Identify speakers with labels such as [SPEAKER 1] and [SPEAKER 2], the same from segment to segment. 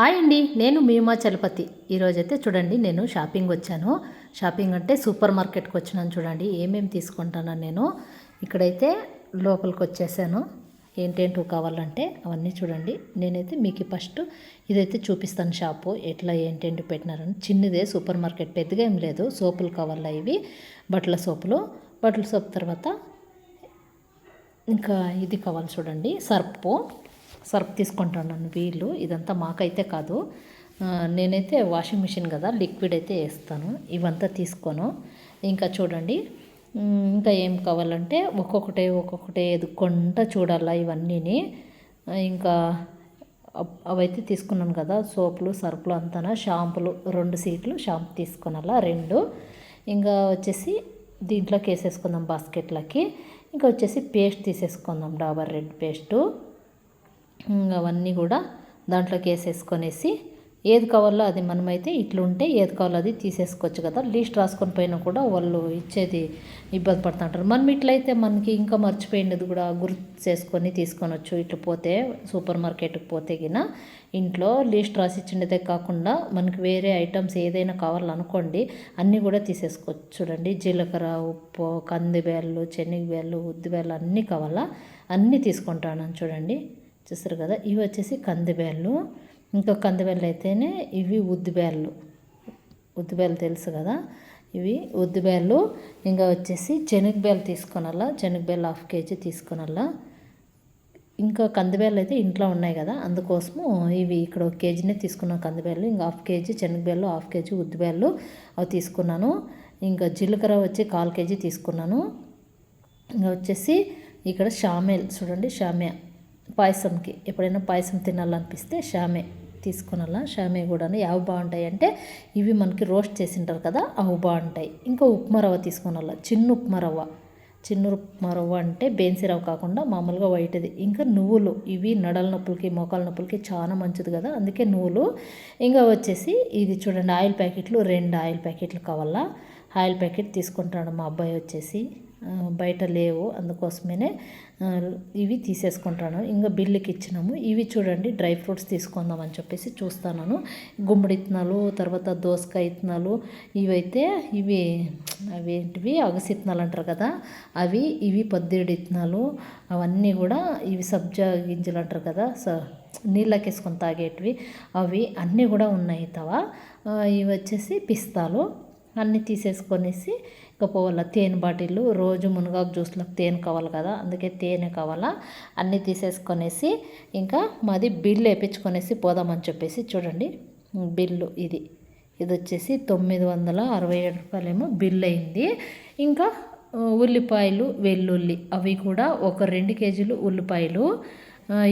[SPEAKER 1] Hi అండి నేను మీమా చలపతి. ఈరోజైతే చూడండి నేను షాపింగ్ వచ్చాను. షాపింగ్ అంటే సూపర్ మార్కెట్కి వచ్చినాను చూడండి ఏమేమి తీసుకుంటాను నేను. ఇక్కడైతే లోపలికి వచ్చేసాను. ఏంటేంటో కావాలంటే అవన్నీ చూడండి. నేనైతే మీకు ఫస్ట్ ఇదైతే చూపిస్తాను షాపు ఎట్లా ఏంటేంటి పెట్టినారని. చిన్నదే సూపర్ మార్కెట్ పెద్దగా ఏం లేదు. సోపులు కావాలా ఇవి? బట్టల సోపులు. బట్టల సోపు తర్వాత ఇంకా ఇది కావాలి చూడండి సర్పు. సర్ఫ్ తీసుకుంటాను వీళ్ళు ఇదంతా మాకైతే కాదు. నేనైతే వాషింగ్ మిషన్ కదా లిక్విడ్ అయితే వేస్తాను. ఇవంతా తీసుకోను. ఇంకా చూడండి. ఇంకా ఏం కావాలంటే ఒక్కొక్కటే ఒక్కొక్కటే ఎదుక్కుంటా చూడాలా ఇవన్నీని. ఇంకా అవైతే తీసుకున్నాను కదా సోపులు సర్ఫ్లు అంతా షాంపులు రెండు సీట్లు షాంపూ తీసుకున్నాలా రెండు. ఇంకా వచ్చేసి దీంట్లోకి వేసేసుకుందాం బాస్కెట్లకి. ఇంకా వచ్చేసి పేస్ట్ తీసేసుకుందాం డాబర్ రెడ్ పేస్టు. అవన్నీ కూడా దాంట్లోకి వేసేసుకొనేసి ఏది కావాలో అది మనమైతే ఇట్లుంటే ఏది కావాలో అది తీసేసుకోవచ్చు కదా. లీస్ట్ రాసుకొని పోయినా కూడా వాళ్ళు ఇచ్చేది ఇబ్బంది పడుతుంటారు. మనం ఇట్లయితే మనకి ఇంకా మర్చిపోయినది కూడా గుర్తు చేసుకొని తీసుకొనొచ్చు. ఇట్లా పోతే సూపర్ మార్కెట్కి పోతే గిన ఇంట్లో లీస్ట్ రాసి ఇచ్చిండదే కాకుండా మనకి వేరే ఐటమ్స్ ఏదైనా కావాలనుకోండి అన్నీ కూడా తీసేసుకోవచ్చు చూడండి. జీలకర్ర ఉప్పు కందిబేళ్ళు శనగబేళ్ళు ఉద్దిబేళ్ళు అన్నీ కావాలా? అన్నీ తీసుకుంటాను చూడండి. చూస్తారు కదా ఇవి వచ్చేసి కందిబేళ్ళు. ఇంకా కందిబేళ్ళు అయితేనే ఇవి ఉద్దిబేళ్ళు. ఉద్దిబేళ్ళు తెలుసు కదా ఇవి ఉద్దిబేళ్ళు. ఇంకా వచ్చేసి శనగబేలు తీసుకొనాలా శనగబేళ్ళు హాఫ్ కేజీ తీసుకొనాలా ఇంకా కందిబేళ్ళు అయితే ఇంట్లో ఉన్నాయి కదా అందుకోసము ఇవి ఇక్కడ ఒక కేజీనే తీసుకున్నాను కందిబేళ్ళు. ఇంకా హాఫ్ కేజీ శనగబేళ్ళు హాఫ్ కేజీ ఉద్దిబేళ్ళు అవి తీసుకున్నాను. ఇంకా జీలకర్ర వచ్చి కాల్ కేజీ తీసుకున్నాను. ఇంకా వచ్చేసి ఇక్కడ షామేల్ చూడండి షామే పాయసంకి ఎప్పుడైనా పాయసం తినాలనిపిస్తే షామే తీసుకునాలా. షామే కూడా యావి బాగుంటాయి అంటే ఇవి మనకి రోస్ట్ చేసింటారు కదా అవి బాగుంటాయి. ఇంకా ఉప్మా రవ్వ తీసుకునాలా. చిన్న ఉప్మా రవ్వ. చిన్న ఉప్మా రవ్వ అంటే బేన్సీ రవ్వ కాకుండా మామూలుగా వైట్ది. ఇంకా నువ్వులు. ఇవి నడల నొప్పులకి మోకాల నొప్పులకి చాలా మంచిది కదా. అందుకే నువ్వులు. ఇంకా వచ్చేసి ఇది చూడండి ఆయిల్ ప్యాకెట్లు. రెండు ఆయిల్ ప్యాకెట్లు కావాలా. ఆయిల్ ప్యాకెట్ తీసుకుంటాడు మా అబ్బాయి వచ్చేసి. బయట లేవు. అందుకోసమేనే ఇవి తీసేసుకుంటాను. ఇంకా బిల్లుకి ఇచ్చినాము. ఇవి చూడండి డ్రై ఫ్రూట్స్ తీసుకుందాం అని చెప్పేసి చూస్తాను గుమ్మడి ఇత్తనాలు తర్వాత దోసకాయ ఇత్తనాలు ఇవైతే ఇవి అవేంటివి? అగసి ఇత్తనాలు అంటారు కదా అవి ఇవి పద్దెడు ఇత్తనాలు అవన్నీ కూడా ఇవి సబ్జా గింజలు అంటారు కదా స నీళ్ళకేసుకొని తాగేటివి అవి అన్నీ కూడా ఉన్నాయి తవా. ఇవి వచ్చేసి పిస్తాలు. అన్నీ తీసేసుకొనేసి ఇకపోవాల పోవాల తేనె బాటిల్. రోజు మునగాకు జ్యూస్లకు తేనె కావాలి కదా అందుకే తేనె కావాలా. అన్నీ తీసేసుకొనేసి ఇంకా మాది బిల్లు వేయించుకొనేసి పోదామని చెప్పేసి చూడండి. బిల్లు ఇది. ఇది వచ్చేసి తొమ్మిది వందల అరవై ఏడు రూపాయలేమో బిల్ అయింది. ఇంకా ఉల్లిపాయలు వెల్లుల్లి అవి కూడా ఒక రెండు కేజీలు ఉల్లిపాయలు.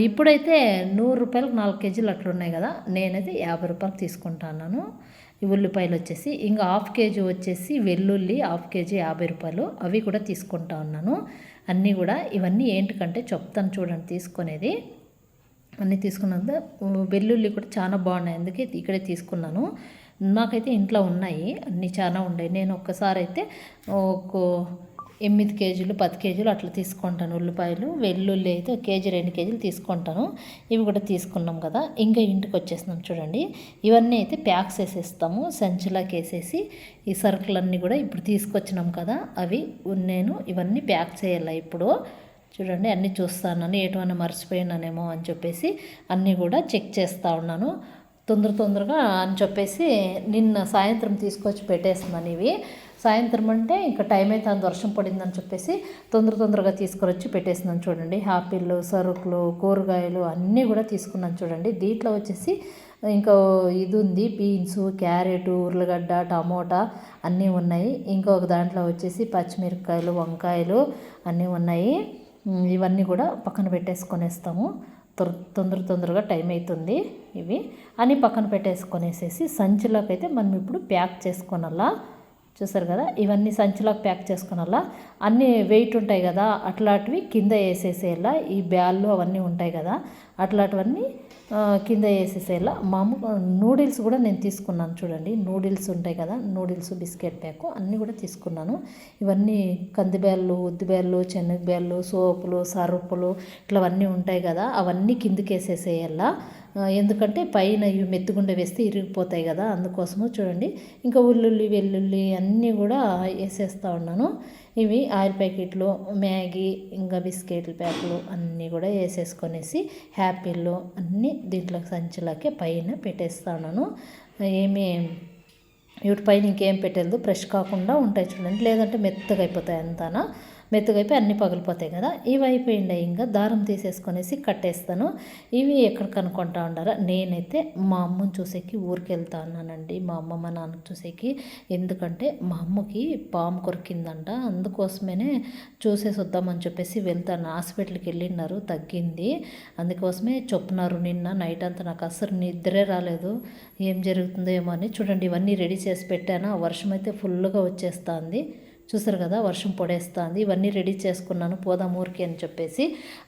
[SPEAKER 1] ఇప్పుడైతే నూరు రూపాయలకు నాలుగు కేజీలు అట్లున్నాయి కదా నేనైతే యాభై రూపాయలు తీసుకుంటాను ఉల్లిపాయలు వచ్చేసి ఇంకా హాఫ్ కేజీ వచ్చేసి వెల్లుల్లి హాఫ్ కేజీ యాభై రూపాయలు. అవి కూడా తీసుకుంటా ఉన్నాను. అన్నీ కూడా ఇవన్నీ ఏంటికంటే చెప్తాను చూడండి తీసుకునేది. అన్నీ తీసుకున్నాక వెల్లుల్లి కూడా చాలా బాగున్నాయి. అందుకే ఇక్కడే తీసుకున్నాను. నాకైతే ఇంట్లో ఉన్నాయి. అన్నీ చాలా ఉన్నాయి. నేను ఒక్కసారి అయితే ఒక ఎనిమిది కేజీలు పది కేజీలు అట్లా తీసుకుంటాను ఉల్లిపాయలు. వెల్లుల్లి అయితే ఒక కేజీ రెండు కేజీలు తీసుకుంటాను. ఇవి కూడా తీసుకున్నాం కదా. ఇంకా ఇంటికి వచ్చేసినాం చూడండి. ఇవన్నీ అయితే ప్యాక్స్ వేసేస్తాము. సంచిలాకి వేసేసి ఈ సరుకులన్నీ కూడా ఇప్పుడు తీసుకొచ్చినాం కదా. అవి నేను ఇవన్నీ ప్యాక్ చేయాలి ఇప్పుడు? చూడండి అన్నీ చూస్తాను. ఎటువన్నా మర్చిపోయినానేమో అని చెప్పేసి అన్నీ కూడా చెక్ చేస్తూ ఉన్నాను. తొందర తొందరగా అని చెప్పేసి నిన్న సాయంత్రం తీసుకొచ్చి పెట్టేస్తున్నాను ఇవి. సాయంత్రం అంటే ఇంకా టైం అయితే అంత వర్షం పడిందని చెప్పేసి తొందర తొందరగా తీసుకురొచ్చి పెట్టేసినాను చూడండి. ఆపిల్లు సరుకులు కూరగాయలు అన్నీ కూడా తీసుకున్నాను చూడండి. దీంట్లో వచ్చేసి ఇంకా ఇది ఉంది బీన్స్ క్యారెట్ ఉర్లగడ్డ టమోటా అన్నీ ఉన్నాయి. ఇంకొక దాంట్లో వచ్చేసి పచ్చిమిరపకాయలు వంకాయలు అన్నీ ఉన్నాయి. ఇవన్నీ కూడా పక్కన పెట్టేసుకొనేస్తాము. తొర తొందర తొందరగా టైం అవుతుంది ఇవి. అని పక్కన పెట్టేసుకొనేసేసి సంచిలోకి అయితే మనం ఇప్పుడు ప్యాక్ చేసుకోనాలా చూసారు కదా? ఇవన్నీ సంచిలోకి ప్యాక్ చేసుకున్నలా. అన్నీ వెయిట్ ఉంటాయి కదా? అట్లాంటివి కింద వేసేసేలా ఈ బ్యాళ్ళు అవన్నీ ఉంటాయి కదా? అట్లాంటివన్నీ కింద వేసేసేలా. మాము నూడిల్స్ కూడా నేను తీసుకున్నాను చూడండి. నూడిల్స్ ఉంటాయి కదా? నూడిల్స్ బిస్కెట్ ప్యాక్ అన్నీ కూడా తీసుకున్నాను. ఇవన్నీ కందిబ్యాళ్ళు ఉద్దిబ్యాళ్ళు శనగబ్యాళ్ళు సోపులు సరుపులు ఇట్లా అవన్నీ ఉంటాయి కదా? అవన్నీ కిందకి వేసేసేయాలా ఎందుకంటే పైన ఇవి మెత్తుగుండ వేస్తే ఇరిగిపోతాయి కదా అందుకోసము చూడండి. ఇంకా ఉల్లుల్లి వెల్లుల్లి అన్నీ కూడా వేసేస్తూ ఉన్నాను. ఇవి ఆయిల్ ప్యాకెట్లు మ్యాగీ ఇంకా బిస్కెట్ల ప్యాకులు అన్నీ కూడా వేసేసుకొనేసి హ్యాపీలు అన్నీ దీంట్లో సంచులకే పైన పెట్టేస్తా ఉన్నాను. ఏమీ వీటి పైన ఇంకేం పెట్టలేదు ఫ్రెష్ కాకుండా ఉంటాయి చూడండి. లేదంటే మెత్తగా అయిపోతాయి అంతానా. మెత్తగా అయిపోయి అన్నీ పగిలిపోతాయి కదా? ఇవి అయిపోయిండే ఇంకా. దారం తీసేసుకొనేసి కట్టేస్తాను. ఇవి ఎక్కడ కనుక్కుంటా ఉండారా నేనైతే మా అమ్మని చూసేకి ఊరికి వెళ్తా ఉన్నానండి మా అమ్మ మా నాన్న చూసేకి. ఎందుకంటే మా అమ్మకి పాము కొరికిందంట. అందుకోసమే చూసేసి వద్దామని చెప్పేసి వెళ్తాను. హాస్పిటల్కి వెళ్ళినారు తగ్గింది. అందుకోసమే చెప్పున్నారు నిన్న. నైట్ అంతా నాకు అసలు నిద్రే రాలేదు. ఏం జరుగుతుందో ఏమో అని. చూడండి ఇవన్నీ రెడీ చేసి పెట్టాను. ఆ వర్షం అయితే ఫుల్గా వచ్చేస్తుంది. చూసారు కదా వర్షం పొడేస్తుంది ఇవన్నీ రెడీ చేసుకున్నాను పోదాం ఊరికి అని చెప్పేసి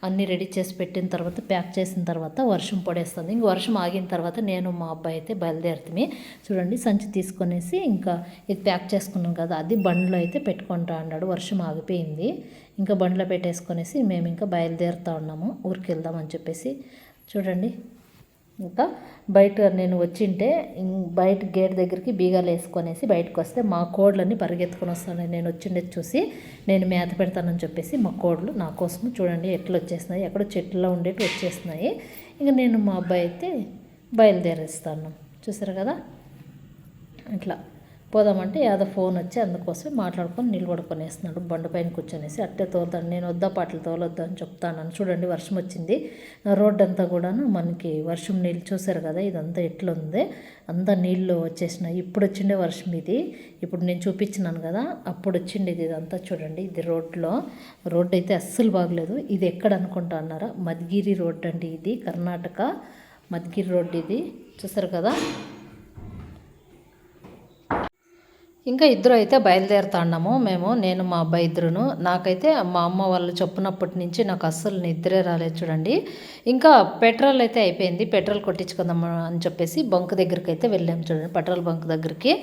[SPEAKER 1] అన్నీ రెడీ చేసి పెట్టిన తర్వాత ప్యాక్ చేసిన తర్వాత వర్షం పొడేస్తుంది. ఇంక వర్షం ఆగిన తర్వాత నేను మా అబ్బాయి అయితే బయలుదేరుతుంది. చూడండి సంచి తీసుకొనేసి ఇంకా ఇది ప్యాక్ చేసుకున్నాం కదా అది బండ్లో అయితే పెట్టుకుంటా అన్నాడు. వర్షం ఆగిపోయింది. ఇంకా బండ్లో పెట్టేసుకొనేసి మేము ఇంకా బయలుదేరుతా ఉన్నాము. ఊరికి వెళ్దామని చెప్పేసి చూడండి ఇంకా బయట నేను వచ్చింటే ఇం- బయట గేట్ దగ్గరికి బీగాలు వేసుకొనేసి బయటకు వస్తే మా కోడ్లన్నీ పరిగెత్తుకొని వస్తాను. నేను వచ్చిండేది చూసి నేను మేత పెడతానని చెప్పేసి మా కోడ్లు నా కోసం చూడండి ఎట్లా వచ్చేస్తున్నాయి ఎక్కడో చెట్లలో ఉండేవి వచ్చేస్తున్నాయి ఇంకా నేను మా అబ్బాయి అయితే బయలుదేరేస్తాను. చూసారు కదా? ఇట్లా పోదామంటే యాదో ఫోన్ వచ్చి అందుకోసం మాట్లాడుకొని నిలబడుకొని వేస్తున్నాడు. బండ పైన కూర్చొనేసి అట్టే తోలుతాను నేను వద్దా పాటలు తోలొద్దు అని చెప్తాను చూడండి వర్షం వచ్చింది. రోడ్డు అంతా కూడాను మనకి వర్షం నీళ్ళు చూసారు కదా ఇదంతా ఎట్లుంది? అంతా నీళ్ళు వచ్చేసినాయి. ఇప్పుడు వచ్చిండే వర్షం ఇది. ఇప్పుడు నేను చూపించినాను కదా అప్పుడు వచ్చిండేది ఇదంతా చూడండి. ఇది రోడ్లో రోడ్డు అయితే అస్సలు బాగలేదు. ఇది ఎక్కడ అనుకుంటా అన్నారా? మద్గిరి రోడ్ అండి ఇది కర్ణాటక మద్గిరి రోడ్ ఇది. చూసారు కదా ఇంకా ఇద్దరు అయితే బయలుదేరుతాన్నాము. మేము నేను మా అబ్బాయి ఇద్దరును. నాకైతే మా అమ్మ వాళ్ళు చెప్పినప్పటి నుంచి నాకు అస్సలు నిద్రే రాలేదు చూడండి. ఇంకా పెట్రోల్ అయితే అయిపోయింది. పెట్రోల్ కొట్టించుకుందాం అని చెప్పేసి బంక్ దగ్గరికి అయితే వెళ్ళాము చూడండి. పెట్రోల్ బంక్ దగ్గరికి.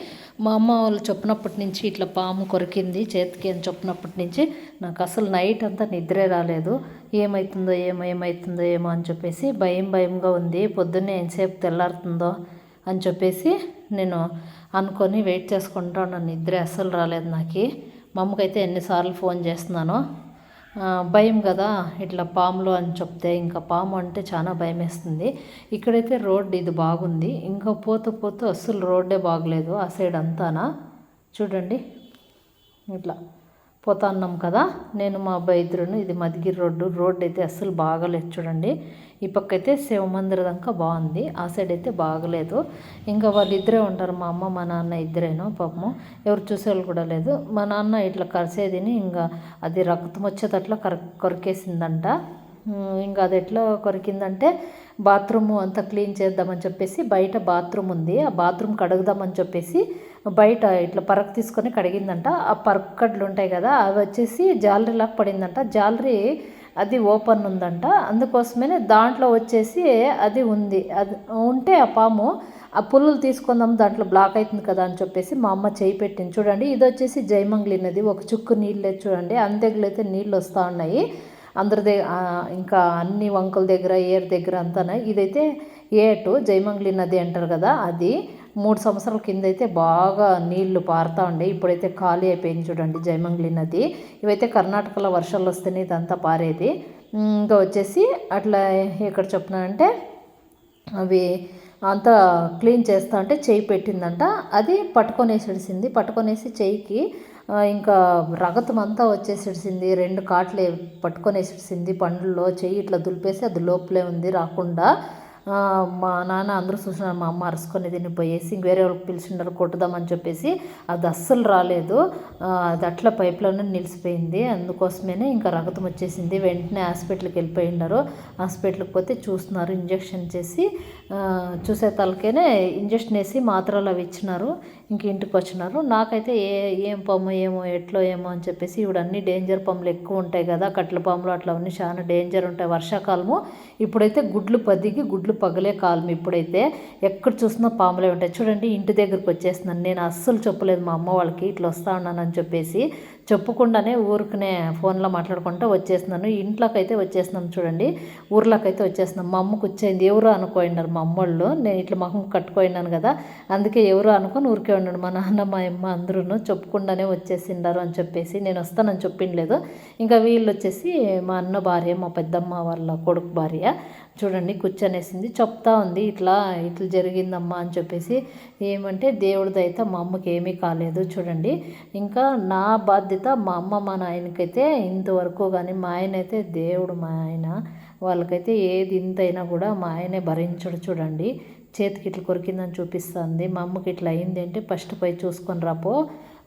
[SPEAKER 1] మా అమ్మ వాళ్ళు చెప్పినప్పటి నుంచి ఇట్లా పాము కొరికింది చేతికి అని చెప్పినప్పటి నుంచి నాకు అసలు నైట్ అంతా నిద్రే రాలేదు. ఏమవుతుందో ఏమో ఏమవుతుందో ఏమో అని చెప్పేసి భయం భయంగా ఉంది. పొద్దున్నే ఎంతసేపు తెల్లారుతుందో అని చెప్పేసి నేను అనుకొని వెయిట్ చేసుకుంటా ఉన్నాను నిద్ర అస్సలు రాలేదు నాకు. మా అమ్మకైతే ఎన్నిసార్లు ఫోన్ చేస్తున్నానో. భయం కదా ఇట్లా పాములు అని చెప్తే ఇంకా పాము అంటే చాలా భయం వేస్తుంది ఇక్కడైతే రోడ్ ఇది బాగుంది. ఇంకా పోతూ పోతూ అస్సలు రోడ్డే బాగలేదు ఆ సైడ్ అంతానా. చూడండి. ఇట్లా. పోతాన్నాం కదా. నేను మా అబ్బాయి ఇద్దరును ఇది మధుగిరి రోడ్డు రోడ్డు అయితే అస్సలు బాగలేదు చూడండి. ఈ పక్క అయితే శివ మందిర దాకా బాగుంది. ఆ సైడ్ అయితే బాగలేదు. ఇంకా వాళ్ళు ఇద్దరే ఉంటారు మా అమ్మ మా నాన్న ఇద్దరేను పాపము. ఎవరు చూసేవాళ్ళు కూడా లేదు. మా నాన్న ఇట్లా కరిసేదిని ఇంకా అది రక్తం వచ్చేటట్లా కర కొరికేసిందంట. ఇంకా అది ఎట్లా కొరికిందంటే బాత్రూమ్ అంతా క్లీన్ చేద్దామని చెప్పేసి బయట బాత్రూమ్ ఉంది. ఆ బాత్రూమ్ కడుగుదామని చెప్పేసి బయట ఇట్లా పరకు తీసుకొని కడిగిందంట. ఆ పరక్కడ్లు ఉంటాయి కదా అవి వచ్చేసి జాలరీలాగా పడిందంట. జాలరీ అది ఓపెన్ ఉందంట. అందుకోసమే దాంట్లో వచ్చేసి అది ఉంది. అది ఉంటే ఆ పాము ఆ పుల్లలు తీసుకుందాం దాంట్లో బ్లాక్ అవుతుంది కదా అని చెప్పేసి మా అమ్మ చేయి పెట్టింది. చూడండి ఇది వచ్చేసి జైమంగ్లీ నది ఒక చుక్కు నీళ్ళు చూడండి. చూడండి దగ్గర అయితే నీళ్ళు వస్తూ ఉన్నాయి. అందరి దగ్గర ఇంకా అన్ని వంకల దగ్గర ఏర్ దగ్గర అంతా ఇదైతే ఏటు జైమంగ్లీ నది అంటారు కదా అది. మూడు సంవత్సరాల కింద అయితే బాగా నీళ్ళు పారుతూ ఉండే. ఇప్పుడైతే ఖాళీ అయిపోయింది చూడండి జైమంగ్లీ నది. ఇవైతే కర్ణాటకలో వర్షాలు వస్తేనే ఇదంతా పారేది. ఇంకా వచ్చేసి అట్లా ఎక్కడ చెప్పినానంటే అవి అంతా క్లీన్ చేస్తా అంటే చెయ్యి పెట్టిందంట. అది పట్టుకొనేసేసింది పట్టుకొనేసి చెయ్యికి ఇంకా రగతం అంతా వచ్చేసేసింది రెండు కాట్లే పట్టుకొనేసేసింది పండ్లలో చెయ్యి ఇట్లా దులిపేసి అది లోపలే ఉంది రాకుండా. మా నాన్న అందరూ చూసినారు మా అమ్మ అరుసుకొని దీన్ని పోయేసి ఇంక వేరే వాళ్ళకి పిలిచిండారు కొట్టుదామని చెప్పేసి అది అస్సలు రాలేదు. అది అట్లా పైప్లోనే నిలిచిపోయింది. అందుకోసమే ఇంకా రగతం వచ్చేసింది. వెంటనే హాస్పిటల్కి వెళ్ళిపోయిండారు. హాస్పిటల్కి పోతే చూస్తున్నారు ఇంజక్షన్ చేసి చూసే తలకేనే ఇంజక్షన్ వేసి మాత్రలు అవి ఇచ్చినారు. ఇంక ఇంటికి వచ్చినారు. నాకైతే ఏ ఏం పాము ఏమో ఎట్లో ఏమో అని చెప్పేసి ఇవిడన్నీ డేంజర్ పాములు ఎక్కువ ఉంటాయి కదా కట్ల పాములు అట్లా అన్నీ చాలా డేంజర్ ఉంటాయి వర్షాకాలము. ఇప్పుడైతే గుడ్లు పదిగి గుడ్లు పగలే కాలం ఇప్పుడైతే. ఎక్కడ చూసినా పాములే ఉంటాయి. చూడండి ఇంటి దగ్గరికి వచ్చేస్తున్నాను. నేను అస్సలు చెప్పలేదు మా అమ్మ వాళ్ళకి ఇట్లా వస్తా ఉన్నానని చెప్పేసి. చెప్పకుండానే ఊరుకునే ఫోన్లో మాట్లాడుకుంటూ వచ్చేస్తున్నాను. ఇంట్లోకి అయితే వచ్చేస్తున్నాం చూడండి. ఊర్లోకి అయితే వచ్చేస్తున్నాం. మా అమ్మకు వచ్చేది ఎవరు అనుకోయినారు మా అమ్మోళ్ళు. నేను ఇట్లా మొహం కట్టుకోయినాను కదా. అందుకే ఎవరు అనుకొని ఊరికే ఉన్నాడు మా నాన్న మా అమ్మ అందరూ చెప్పకుండానే వచ్చేసిండారు అని చెప్పేసి నేను వస్తానని చెప్పిండలేదు. ఇంకా వీళ్ళు వచ్చేసి మా అన్న భార్య మా పెద్దమ్మ వాళ్ళ కొడుకు భార్య. చూడండి కూర్చొనేసింది. చెప్తా ఉంది ఇట్లా ఇట్లా జరిగిందమ్మా అని చెప్పేసి ఏమంటే దేవుడిది అయితే మా అమ్మకి ఏమీ కాలేదు చూడండి. ఇంకా నా బాధ్యత మా అమ్మ మా నాయనకైతే ఇంతవరకు కానీ మా ఆయన అయితే దేవుడు మా ఆయన వాళ్ళకైతే ఏది ఇంతైనా కూడా మా ఆయనే భరించడు చూడండి. చేతికి ఇట్లా కొరికిందని చూపిస్తుంది మా అమ్మకి ఇట్లా అయింది అంటే ఫస్ట్ పోయి చూసుకొని రాపో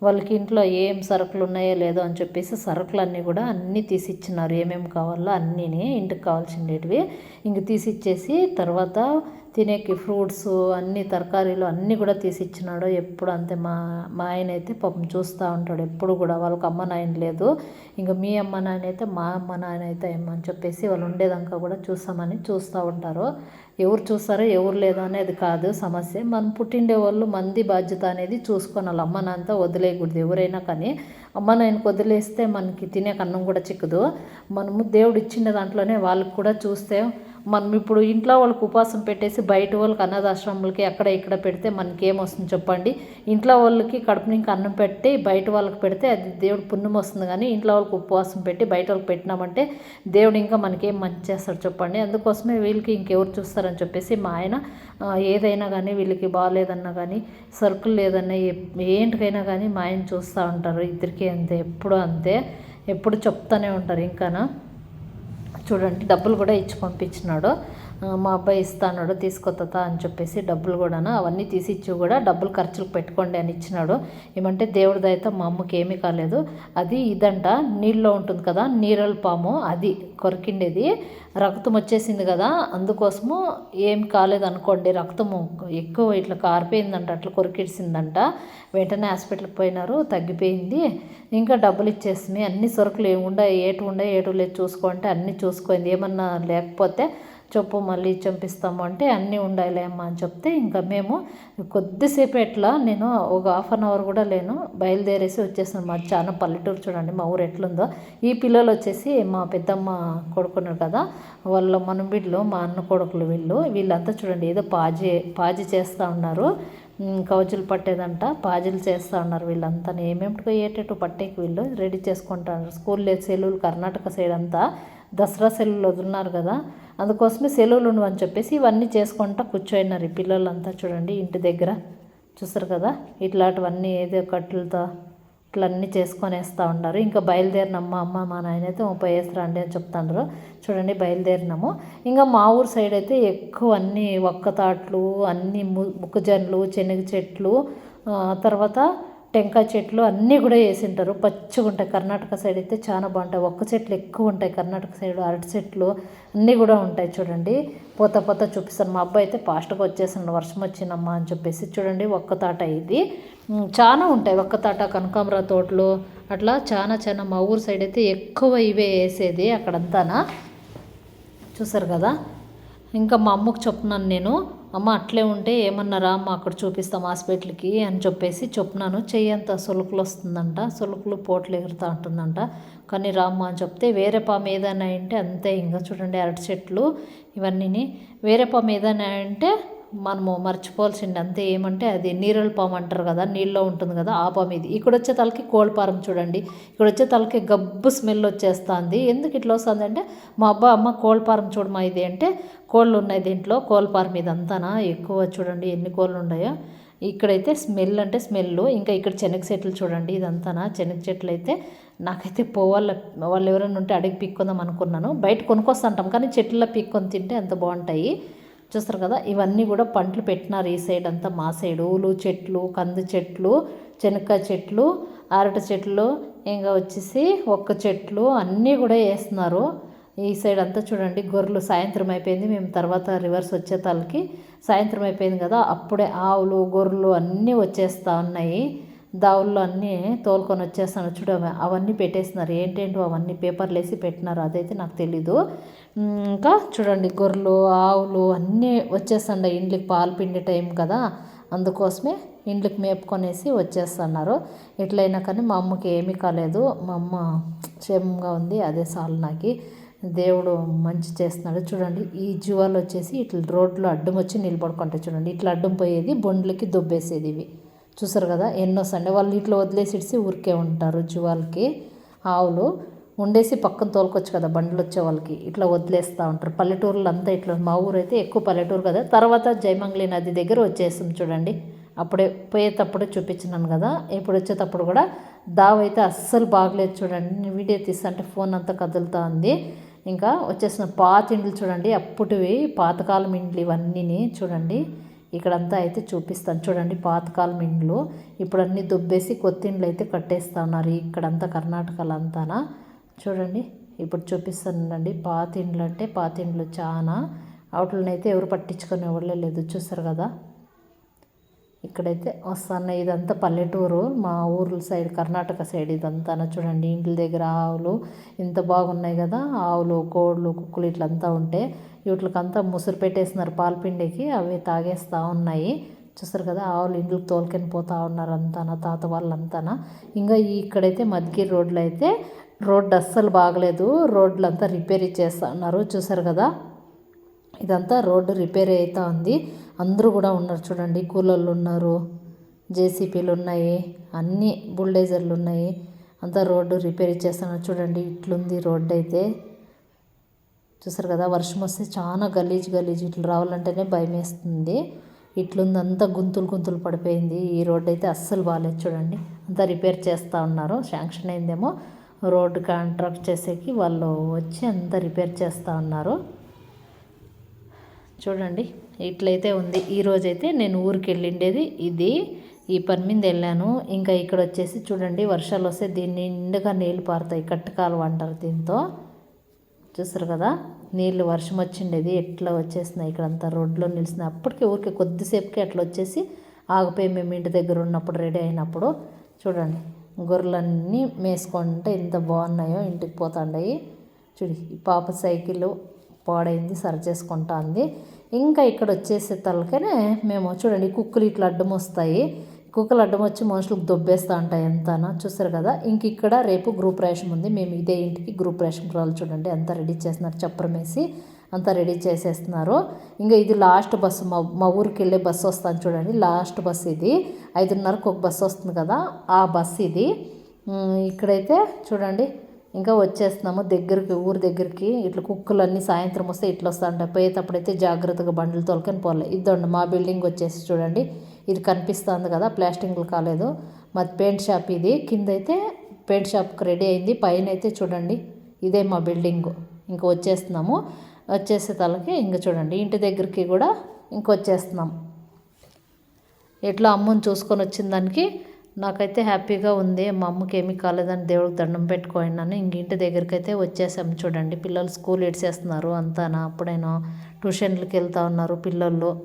[SPEAKER 1] వాళ్ళకి ఇంట్లో ఏం సరుకులు ఉన్నాయో లేదో అని చెప్పేసి సరుకులన్నీ కూడా అన్నీ తీసిచ్చినారు. ఏమేమి కావాలో అన్నీని ఇంటికి కావాల్సిండేటివి ఇంక తీసిచ్చేసి తర్వాత తినేకి ఫ్రూట్స్ అన్ని తరకారీలు అన్నీ కూడా తీసిచ్చినాడు. ఎప్పుడు అంతే మా మా ఆయన అయితే పాపం చూస్తూ ఉంటాడు. ఎప్పుడు కూడా వాళ్ళకి అమ్మ నాయన లేదు. ఇంకా మీ అమ్మ నాయన అయితే మా అమ్మ నాయన అయితే ఏమని చెప్పేసి వాళ్ళు ఉండేదాకా కూడా చూస్తామని చూస్తూ ఉంటారు. ఎవరు చూస్తారో ఎవరు లేదో అనేది కాదు సమస్య. మనం పుట్టిండే వాళ్ళు మంది బాధ్యత అనేది చూసుకోవాలి అమ్మనంతా వదిలేయకూడదు ఎవరైనా కానీ. అమ్మ నాయనకు వదిలేస్తే మనకి తినే కన్నం కూడా చిక్కదు. మనము దేవుడు ఇచ్చిన దాంట్లోనే వాళ్ళకి కూడా చూస్తే మనం ఇప్పుడు ఇంట్లో వాళ్ళకి ఉపాసం పెట్టేసి బయట వాళ్ళకి అనాథాశ్రమాలకి అక్కడ ఇక్కడ పెడితే మనకి ఏమొస్తుంది చెప్పండి? ఇంట్లో వాళ్ళకి కడుపు నుంచి అన్నం పెట్టి బయట వాళ్ళకి పెడితే అది దేవుడు పుణ్యం వస్తుంది కానీ ఇంట్లో వాళ్ళకి ఉపవాసం పెట్టి బయట వాళ్ళకి పెట్టినామంటే దేవుడు ఇంకా మనకేం మంచి చేస్తాడు చెప్పండి? అందుకోసమే వీళ్ళకి ఇంకెవరు చూస్తారని చెప్పేసి మా ఆయన ఏదైనా కానీ వీళ్ళకి బాగాలేదన్నా కానీ సరుకులు లేదన్నా ఏంటికైనా కానీ మా ఆయన చూస్తూ ఉంటారు. ఇద్దరికి అంతే ఎప్పుడు అంతే ఎప్పుడు చెప్తానే ఉంటారు ఇంకానా? చూడండి డబ్బులు కూడా ఇచ్చి పంపించినాడు. మా అబ్బాయి ఇస్తాడు తీసుకొత్తా అని చెప్పేసి డబ్బులు కూడా అవన్నీ తీసి ఇచ్చి కూడా డబ్బులు ఖర్చులు పెట్టుకోండి అని ఇచ్చినాడు. ఏమంటే దేవుడి దయతో మా అమ్మకి ఏమీ కాలేదు. అది ఇదంట నీళ్ళలో ఉంటుంది కదా నీరల పాము అది కొరికిండేది. రక్తం వచ్చేసింది కదా అందుకోసము ఏం కాలేదు అనుకోండి రక్తము ఎక్కువ ఇట్లా కారిపోయిందంట అట్లా కొరికేసిందంట. వెంటనే హాస్పిటల్కి పోయినారు తగ్గిపోయింది. ఇంకా డబ్బులు ఇచ్చేసి అన్ని సరుకులు ఏముండ ఏటు ఉండే ఏటు లేదు చూసుకోంటే అన్నీ చూసుకోండి ఏమన్నా లేకపోతే చెప్పు మళ్ళీ చంపిస్తాము అంటే అన్నీ ఉండాలి అమ్మ అని చెప్తే ఇంకా మేము కొద్దిసేపు ఎట్లా నేను ఒక హాఫ్ అన్ అవర్ కూడా లేను బయలుదేరేసి వచ్చేసాను మా చాలా పల్లెటూరు చూడండి మా ఊరు ఎట్లుందో. ఈ పిల్లలు వచ్చేసి మా పెద్దమ్మ కొడుకున్నారు కదా వాళ్ళ మన బిడ్డలు మా అన్న కొడుకులు వీళ్ళు వీళ్ళంతా చూడండి ఏదో పాజి పాజి చేస్తూ ఉన్నారు. కవచులు పట్టేదంట పాజీలు చేస్తూ ఉన్నారు వీళ్ళంతా. ఏమేమిటికో ఏటేటో పట్టేకి వీళ్ళు రెడీ చేసుకుంటారు. స్కూల్ లేదు సెలవులు కర్ణాటక సైడ్ అంతా. దసరా సెలవులు వదులున్నారు కదా. అందుకోసమే సెలవులు అని చెప్పేసి ఇవన్నీ చేసుకుంటా కూర్చోయినారు ఈ పిల్లలంతా చూడండి ఇంటి దగ్గర. చూస్తారు కదా? ఇట్లాంటివన్నీ ఏదో కట్టులతో ఇట్లా అన్నీ చేసుకొని ఉన్నారు. ఇంకా బయలుదేరినమ్మ అమ్మ మా నాయన అయితే ముప్పై అండి అని చెప్తాండ్రు. చూడండి బయలుదేరినాము. ఇంకా మా ఊరు సైడ్ అయితే ఎక్కువ అన్ని ఒక్క తాట్లు అన్నీ ము ముక్కజొన్నలు శనగ చెట్లు తర్వాత టెంకాయ చెట్లు అన్నీ కూడా వేసింటారు. పచ్చిగా ఉంటాయి. కర్ణాటక సైడ్ అయితే చాలా బాగుంటాయి. ఒక్క చెట్లు ఎక్కువ ఉంటాయి. కర్ణాటక సైడ్ అరటి చెట్లు అన్నీ కూడా ఉంటాయి చూడండి. పోత పోత చూపిస్తాను. మా అబ్బాయి అయితే ఫాస్ట్గా వచ్చేసాను వర్షం వచ్చిందమ్మా అని చెప్పేసి చూడండి. ఒక్క తాట ఇది చాలా ఉంటాయి. ఒక్క తాట కనకాంబర తోటలు అట్లా చాలా చాలా మా ఊరు సైడ్ అయితే ఎక్కువ ఇవే వేసేది అక్కడంతానా. చూసారు కదా? ఇంకా మా అమ్మకు చెప్తున్నాను నేను. అమ్మ అట్లే ఉంటే ఏమన్నారా అమ్మ అక్కడ చూపిస్తాం హాస్పిటల్కి అని చెప్పేసి చెప్తున్నాను చెయ్యి అంత సొలుకులు వస్తుందంట సొలుకులు పోట్లు ఎగురుతూ ఉంటుందంట. కానీ రామ్మ అని చెప్తే వేరే పాము ఏదైనా అంటే అంతే. ఇంకా చూడండి అరటి చెట్లు ఇవన్నీ వేరే పాము ఏదైనా అంటే మనము మర్చిపోవాల్సింది అంతే ఏమంటే అది నీరల పాము అంటారు కదా నీళ్ళలో ఉంటుంది కదా ఆ పాము ఇది. ఇక్కడ వచ్చే తలకి కోళ్ళపారం చూడండి. ఇక్కడ వచ్చే తలకి గబ్బు స్మెల్ వచ్చేస్తుంది. ఎందుకు ఇట్లా వస్తుంది అంటే మా అబ్బా అమ్మ కోళ్ళపారం చూడమా ఇది అంటే కోళ్ళు ఉన్నాయి దీంట్లో కోళ్ళపారం ఇదంతానా? ఎక్కువ చూడండి ఎన్ని కోళ్ళు ఉన్నాయో. ఇక్కడైతే స్మెల్ అంటే స్మెల్ ఇంకా ఇక్కడ శనగ చెట్లు చూడండి ఇదంతానా? శనగ చెట్లు అయితే నాకైతే పోవాల వాళ్ళు ఎవరైనా ఉంటే అడిగి పిక్కుందాం అనుకున్నాను. బయట కొనుక్కొస్తుంటాం కానీ చెట్లలో పిక్కొని తింటే ఎంత బాగుంటాయి. చూస్తారు కదా ఇవన్నీ కూడా పంటలు పెట్టినారు ఈ సైడ్ అంతా మా సైడ్. ఊలు చెట్లు కంది చెట్లు చెనక్కాయ చెట్లు అరటి చెట్లు ఇంకా వచ్చేసి ఒక్క చెట్లు అన్నీ కూడా వేస్తున్నారు. ఈ సైడ్ అంతా చూడండి గొర్రెలు సాయంత్రం అయిపోయింది మేము తర్వాత రివర్స్ వచ్చే తలకి సాయంత్రం అయిపోయింది కదా అప్పుడే ఆవులు గొర్రెలు అన్నీ వచ్చేస్తూ ఉన్నాయి. దావుల్లో అన్నీ తోలుకొని వచ్చేస్తాను. చూడ అవన్నీ పెట్టేస్తున్నారు. ఏంటేంటో అవన్నీ పేపర్లు వేసి పెట్టినారు. అదైతే నాకు తెలీదు. ఇంకా చూడండి గొర్రెలు ఆవులు అన్నీ వచ్చేస్తుండే ఇండ్లకి పాలు పిండే టైం కదా. అందుకోసమే ఇండ్లకి మేపుకొనేసి వచ్చేస్తున్నారు. ఎట్లయినా కానీ మా అమ్మకి ఏమీ కాలేదు. మా అమ్మ క్షేమంగా ఉంది. అదే సాల్ నాకు. దేవుడు మంచి చేస్తున్నాడు. చూడండి ఈ జీవాలు వచ్చేసి ఇట్లా రోడ్లో అడ్డం వచ్చి నిలబడుకుంటాయి. చూడండి ఇట్లా అడ్డం పోయేది బొండ్లకి దొబ్బేసేది ఇవి. చూసారు కదా ఎన్నో సండే వాళ్ళు ఇట్లా వదిలేసిడిసి ఊరికే ఉంటారు జీవాలకి. ఆవులు ఉండేసి పక్కన తోలుకొచ్చు కదా బండ్లు వచ్చే వాళ్ళకి. ఇట్లా వదిలేస్తూ ఉంటారు. పల్లెటూరులో అంతా ఇట్లా మా ఊరు అయితే ఎక్కువ పల్లెటూరు కదా. తర్వాత జయమంగళి నది దగ్గర వచ్చేసాం చూడండి. అప్పుడే పోయేటప్పుడు చూపించినాను కదా ఇప్పుడు వచ్చేటప్పుడు కూడా దావ్ అయితే అస్సలు బాగలేదు చూడండి. వీడియో తీస్తుంటే ఫోన్ అంతా కదులుతూ ఉంది. ఇంకా వచ్చేసిన పాత ఇండ్లు చూడండి అప్పటివి పాతకాలం ఇండ్లు ఇవన్నీ చూడండి. ఇక్కడంతా అయితే చూపిస్తాను. చూడండి పాతకాలం ఇండ్లు. ఇప్పుడు అన్నీ దుబ్బేసి కొత్త ఇండ్లు అయితే కట్టేస్తా ఉన్నారు ఇక్కడంతా కర్ణాటకలో అంతానా చూడండి ఇప్పుడు చూపిస్తానండి పాత ఇండ్లు అంటే పాత ఇండ్లు చాలా అవుట్లనైతే ఎవరు పట్టించుకునే వాళ్ళే లేదు చూసారు కదా? ఇక్కడైతే వస్తాను ఇదంతా పల్లెటూరు. మా ఊర్ల సైడ్ కర్ణాటక సైడ్ ఇదంతా చూడండి. ఇంట్ల దగ్గర ఆవులు ఇంత బాగున్నాయి కదా. ఆవులు కోళ్ళు కుక్కలు ఇట్లంతా ఉంటే వీటికంతా ముసురు పెట్టేస్తున్నారు పాలపిండికి అవి తాగేస్తూ ఉన్నాయి. చూస్తారు కదా ఆవులు ఇండ్లకు తోలుకొని పోతూ ఉన్నారు అంతానా తాత వాళ్ళంతానా. ఇంకా ఇక్కడైతే మద్గిరి రోడ్లు అయితే రోడ్డు అస్సలు బాగలేదు. రోడ్లు అంతా రిపేర్ చేస్తా ఉన్నారు చూసారు కదా ఇదంతా రోడ్డు రిపేర్ అవుతా ఉంది. అందరూ కూడా ఉన్నారు చూడండి. కూలర్లు ఉన్నారు జేసీపీలు ఉన్నాయి అన్నీ బుల్డేజర్లు ఉన్నాయి. అంతా రోడ్డు రిపేర్ చేస్తున్నారు చూడండి. ఇట్లుంది రోడ్డు అయితే. చూసారు కదా వర్షం వస్తే చాలా గలీజ్ గలీజ్ ఇట్లు రావాలంటేనే భయం వేస్తుంది. ఇట్లుంది అంతా గుంతులు గుంతులు పడిపోయింది. ఈ రోడ్డు అయితే అస్సలు బాగాలేదు చూడండి. అంతా రిపేర్ చేస్తూ ఉన్నారు. శాంక్షన్ అయిందేమో రోడ్డు కాంట్రాక్ట్ చేసేకి వాళ్ళు వచ్చి అంతా రిపేర్ చేస్తూ ఉన్నారు. చూడండి. ఇట్లయితే ఉంది. ఈరోజైతే నేను ఊరికి వెళ్ళిండేది ఇది. ఈ పని మీద వెళ్ళాను. ఇంకా ఇక్కడ వచ్చేసి చూడండి వర్షాలు వస్తే దీన్ని నిండుగా నీళ్ళు పారుతాయి. కట్టుకాలు అంటారు దీంతో. చూసారు కదా? నీళ్ళు వర్షం వచ్చిండేది ఎట్లా వచ్చేసినాయి ఇక్కడంతా. రోడ్లో నిలిచినాయి అప్పటికి ఊరికే కొద్దిసేపుకి అట్లా వచ్చేసి ఆగిపోయి మేము ఇంటి దగ్గర ఉన్నప్పుడు రెడీ అయినప్పుడు. చూడండి గొర్రెలన్నీ మేసుకుంటే ఎంత బాగున్నాయో ఇంటికి పోతాండయి. చూడి పాప సైకిల్ పాడైంది సరి చేసుకుంటా ఉంది ఇంకా ఇక్కడ వచ్చేసే తలకనే మేము చూడండి కుక్కలు ఇట్లా అడ్డం వస్తాయి. కుక్కలు అడ్డం వచ్చి మనుషులకు దొబ్బేస్తూ ఉంటాయి ఎంతనా? చూసారు కదా? ఇంక ఇక్కడ రేపు గ్రూప్ రేషన్ ఉంది. మేము ఇదే ఇంటికి గ్రూప్ రేషన్ రాళ్ళు చూడండి. అంతా రెడీ చేస్తున్నారు. చప్పరం వేసి అంతా రెడీ చేసేస్తున్నారు. ఇంకా ఇది లాస్ట్ బస్సు. మా మా ఊరికి వెళ్ళే బస్సు వస్తాను చూడండి. లాస్ట్ బస్సు ఇది. ఐదున్నరకు ఒక బస్సు వస్తుంది కదా? ఆ బస్సు ఇది. ఇక్కడైతే చూడండి ఇంకా వచ్చేస్తున్నాము దగ్గరికి ఊరి దగ్గరికి. ఇట్లా కుక్కలు అన్నీ సాయంత్రం వస్తే ఇట్లా వస్తుంటాయి పోయేటప్పుడైతే జాగ్రత్తగా బండ్లు తొలకని పోలే ఇద్దండి మా బిల్డింగ్ వచ్చేసి చూడండి. ఇది కనిపిస్తుంది కదా ప్లాస్టింగ్లు కాలేదు. మాది పెయింట్ షాప్ ఇది. కింద అయితే పెయింట్ షాప్కి రెడీ అయింది. పైన అయితే చూడండి ఇదే మా బిల్డింగ్. ఇంకా వచ్చేస్తున్నాము. వచ్చేసే తలకి ఇంక చూడండి ఇంటి దగ్గరికి కూడా ఇంకొచ్చేస్తున్నాం ఎట్లా అమ్మని చూసుకొని వచ్చిన దానికి నాకైతే హ్యాపీగా ఉంది. మా అమ్మకి ఏమీ కాలేదని దేవుడికి దండం పెట్టుకోయినాను ఇంక ఇంటి దగ్గరికి అయితే వచ్చేసాము చూడండి. పిల్లలు స్కూల్ ఇడిచేస్తున్నారు అంతానా. అప్పుడైనా ట్యూషన్లకి వెళ్తా ఉన్నారు పిల్లలు.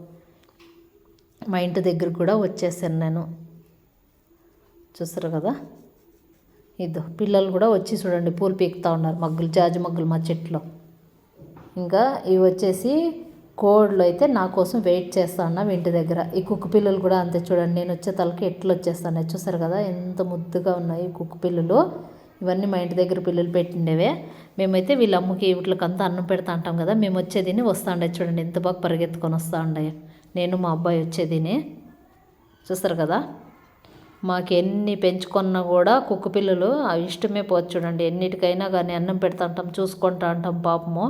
[SPEAKER 1] మా ఇంటి దగ్గర కూడా వచ్చేసాను నేను. చూస్తారు కదా? ఇదో పిల్లలు కూడా వచ్చి చూడండి పూలు పీకుతూ ఉన్నారు. మగ్గులు జాజి మగ్గులు మా చెట్లో. ఇంకా ఇవి వచ్చేసి కోళ్ళు అయితే నా కోసం వెయిట్ చేస్తా ఉన్నాం ఇంటి దగ్గర. ఈ కుక్క పిల్లలు కూడా అంతే చూడండి నేను వచ్చే తలకి ఎట్లు వచ్చేస్తాను. చూసారు కదా ఎంత ముద్దుగా ఉన్నాయి కుక్క పిల్లలు. ఇవన్నీ మా ఇంటి దగ్గర పిల్లలు పెట్టిండేవే. మేమైతే వీళ్ళ అమ్మకి వీటికి అంతా అన్నం పెడతా అంటాం కదా మేము వచ్చేదిని వస్తా ఉండే. చూడండి ఎంత బాగా పరిగెత్తుకొని వస్తూ ఉండే. నేను మా అబ్బాయి వచ్చేదిని. చూస్తారు కదా మాకు ఎన్ని పెంచుకున్నా కూడా కుక్క పిల్లలు అవి ఇష్టమే పోవచ్చు చూడండి. ఎన్నిటికైనా కానీ అన్నం పెడతా అంటాం చూసుకుంటా అంటాం పాపము.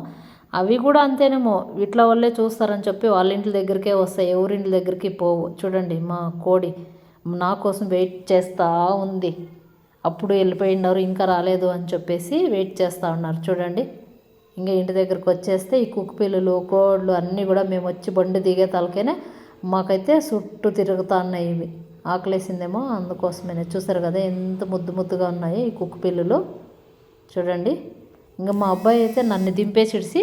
[SPEAKER 1] అవి కూడా అంతేనేమో. ఇట్లా వాళ్ళే చూస్తారని చెప్పి వాళ్ళ ఇంటి దగ్గరికే వస్తాయి. ఎవరింటి దగ్గరికి పోవు. చూడండి మా కోడి. నా కోసం వెయిట్ చేస్తూ ఉంది. అప్పుడు వెళ్ళిపోయినారు ఇంకా రాలేదు అని చెప్పేసి వెయిట్ చేస్తూ ఉన్నారు. చూడండి. ఇంకా ఇంటి దగ్గరికి వచ్చేస్తే ఈ కుక్క పిల్లలు కోళ్ళు అన్నీ కూడా మేము వచ్చి బండి దిగే తలకైనా మాకైతే చుట్టూ తిరుగుతూ ఉన్నాయి ఇవి. ఆకలేసిందేమో అందుకోసమే చూసారు కదా ఎంత ముద్దు ముద్దుగా ఉన్నాయి ఈ కుక్క పిల్లులు. చూడండి. ఇంకా మా అబ్బాయి అయితే నన్ను దింపేసిడిసి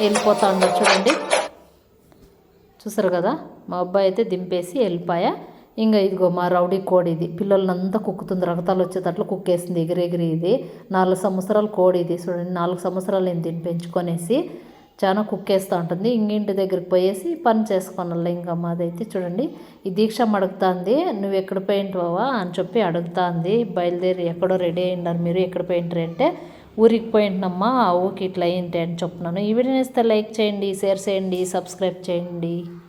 [SPEAKER 1] వెళ్ళిపోతా ఉన్నారు చూడండి. చూసారు కదా? మా అబ్బాయి అయితే దింపేసి వెళ్ళిపోయా. ఇంకా ఇదిగో మా రౌడీ కోడి ఇది. పిల్లలంతా కుక్కుతుంది. రక్తాలు వచ్చేటట్లు కుక్కేసింది ఎగిరెగిరి ఇది. నాలుగు సంవత్సరాలు కోడి ఇది. చూడండి నాలుగు సంవత్సరాలు నేను దీన్ని పెంచుకొనేసి చాలా కుక్కేస్తూ ఉంటుంది. ఇంగింటి దగ్గరికి పోయేసి పని చేసుకోనాలి ఇంకా మాదైతే చూడండి. ఈ దీక్ష అడుగుతుంది నువ్వు ఎక్కడ పోయింటావా అని చెప్పి అడుగుతుంది. బయలుదేరి ఎక్కడో రెడీ అయ్యిండారు మీరు. ఎక్కడ పోయింటారు? అంటే ఊరికి పోయింటున్నమ్మా ఊరికి ఇట్లా అయ్యింటే అని చెప్తున్నాను. ఈ వీడియోని ఇస్తే లైక్ చేయండి షేర్ చేయండి సబ్స్క్రైబ్ చేయండి.